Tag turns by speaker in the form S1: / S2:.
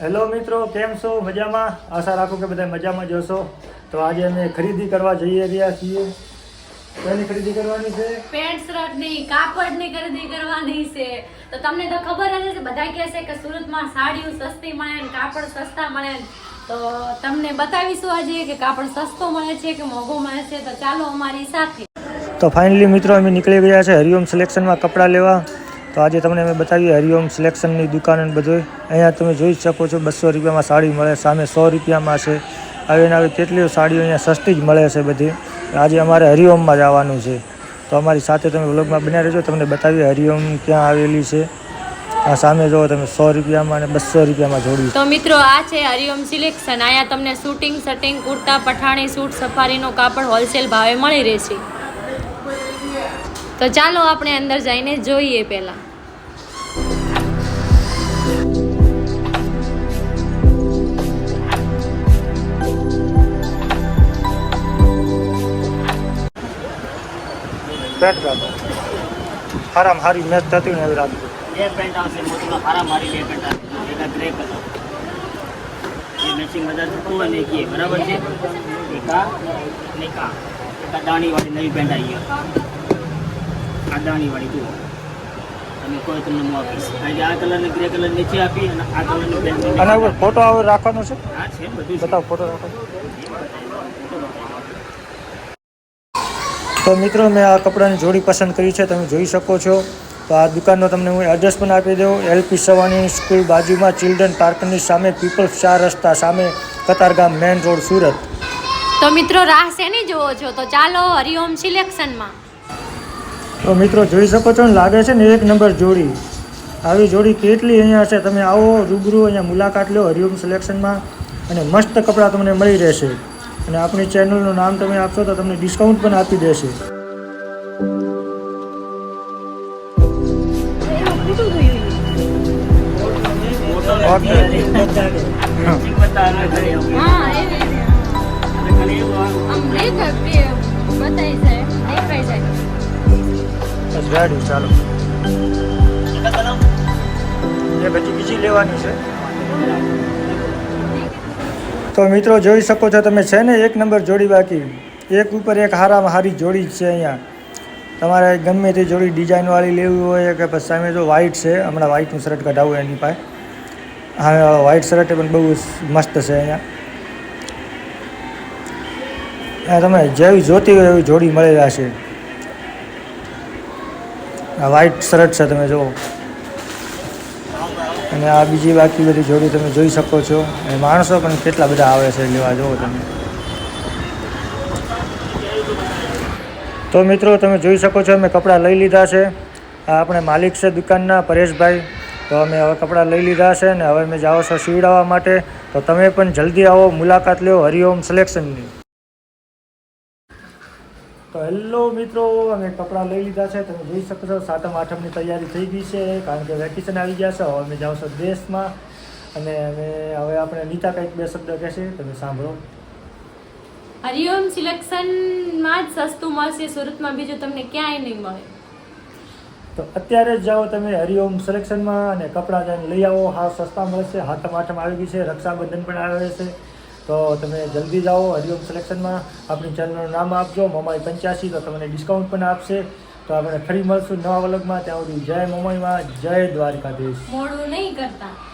S1: Hello મિત્રો કેમ છો? મજામાં? આશા રાખું કે બધા મજામાં જોશો તો આજે અમે ખરીદી કરવા જઈ રહ્યા છીએ. કોની ખરીદી કરવાની છે?
S2: પેન્ટ શર્ટની કાપડની ખરીદી કરવાની છે. તો તમને તો ખબર હશે કે બધા કહે છે કે સુરતમાં સાડીઓ સસ્તી મળે ને કાપડ સસ્તા મળે. તો તમને બતાવીશું આજે કે કાપડ સસ્તો મળે છે કે મોંઘો મળે છે. તો ચાલો અમારી સાથે.
S1: તો ફાઇનલી મિત્રો અમે નીકળી ગયા છે હરિઓમ સિલેક્શનમાં કપડાં લેવા. તો આજે તમને અમે બતાવીએ હરિઓમ સિલેક્શનની દુકાન બધું અહીંયા તમે જોઈ શકો છો બસો રૂપિયામાં સાડી મળે, સામે સો રૂપિયામાં છે. આવી આવી કેટલી સાડીઓ અહીંયા સસ્તી જ મળે છે બધી. આજે અમારે હરિઓમમાં જવાનું છે. તો અમારી સાથે તમે વ્લોગમાં બન્યા રહેજો, તમને બતાવીએ હરિઓમ ક્યાં આવેલી છે. આ સામે જુઓ તમે, સો રૂપિયામાં અને બસો રૂપિયામાં જોડી.
S2: તો મિત્રો, આ છે હરિઓમ સિલેક્શન. અહીંયા તમને shooting shirting kurta, Pathani, suit, સફારીનો કાપડ હોલસેલ ભાવે મળી રહેશે. તો ચાલો આપણે અંદર જઈને જોઈએ પહેલા.
S1: પેન્ટ કાપો હારામ હારી મેચ થતી ને એવી રાખજો
S3: બે પેન્ટ આવશે મોતીમાં હારા મારી બે પેન્ટ આવશે. ગ્રે કલર એ મેચિંગ બધા થતું હોય ને એ બરાબર છે? એક અને દાણીવાળી નવી પેન્ટ આવી ગયો આ દાણીવાળી જુઓ તમે કોઈ તમને હું આપીશ. કારણ કે આ કલરને ગ્રે કલર નીચે આપી અને આ કલરની પેન્ટ
S1: અને ફોટો આવે રાખવાનો છે?
S3: આ છે બધું.
S1: બતાવો ફોટો રાખો. તો મિત્રો મેં આ કપડાની જોડી પસંદ કરી છે તમે જોઈ શકો છો. તો આ દુકાનનો તમને હું એડ્રેસ પણ આપી દઉં. એલપી સવાની સ્કૂલ બાજુમાં ચિલ્ડ્રન પાર્કની સામે પીપલ્સ ચાર રસ્તા સામે કતારગામ મેન રોડ સુરત.
S2: તો મિત્રો રાહ શેની જોવો છો? તો ચાલો હરિઓમ સિલેક્શનમાં.
S1: તો મિત્રો જોઈ શકો છો ને લાગે છે ને એક નંબર જોડી. આવી જોડી કેટલી અહીંયા છે? તમે આવો રૂબરૂ અહીંયા મુલાકાત લો હરિઓમ સિલેક્શનમાં અને મસ્ત કપડાં તમને મળી રહેશે. અને આપણી ચેનલનું નામ તમે આપશો તો તમને ડિસ્કાઉન્ટ પણ આપી દેશે. ચાલો. એ પછી બીજી લેવાની છે. તો મિત્રો જોઈ શકો છો તમે, છે ને, એક નંબર જોડી બાકી. એક ઉપર એક હારામાં હારી જોડી છે અહીંયા. તમારે ગમે તે જોડી ડિઝાઇનવાળી લેવી હોય કે પછી સામે જો વ્હાઇટ છે, હમણાં વ્હાઇટનું શર્ટ કઢાવું એની પાસે. હા વ્હાઇટ શર્ટ પણ બહુ મસ્ત છે અહીંયા. અહીંયા તમે જેવી જોતી હોય એવી જોડી મળેલા છે. વ્હાઇટ શર્ટ છે તમે જુઓ. અને આ બીજી બાકી બધી જોડી તમે જોઈ શકો છો. અને માણસો પણ કેટલા બધા આવે છે લેવા, જુઓ તમે. તો મિત્રો, તમે જોઈ શકો છો, અમે કપડાં લઈ લીધા છે. આ આપણે માલિક છે દુકાનના, પરેશભાઈ. તો અમે હવે કપડાં લઈ લીધા છે ને હવે અમે જાઓ છો સીવડાવવા માટે. તો તમે પણ જલ્દી આવો, મુલાકાત લો હરિઓમ સિલેક્શનની. તો હેલો મિત્રો અમે કપડાં લઈ લીધા છે. તમે જોઈ શકો છો સાતમ આઠમની તૈયારી થઈ ગઈ છે કારણ કે વેકેશન આવી ગયા છે. હવે અમે જાઓ છો દેશમાં. અને અમે હવે આપણે નીતા કંઈક બે શબ્દ કહેશે તમે સાંભળો.
S2: હરિઓમ સિલેક્શનમાં જ સસ્તું મળશે સુરતમાં બીજું તમને ક્યાંય નહીં મળે.
S1: તો અત્યારે જ જાઓ તમે હરિઓમ સિલેક્શનમાં અને કપડાં જઈને લઈ આવો. હા સસ્તા મળશે. હાથમ આઠમ આવી ગઈ છે. રક્ષાબંધન પણ આવે છે. તો તમે જલ્દી જાઓ હરિઓમ સિલેક્શનમાં. આપણી ચેનલનું નામ આપજો. મમાઈ પંચ્યાસી તો તમને ડિસ્કાઉન્ટ પણ આપશે. તો આપણે ફરી મળશું નવા વલગમાં. ત્યાં સુધી જય મમાઈમાં. જય દ્વારકાધીશ.
S2: નહીં કરતા.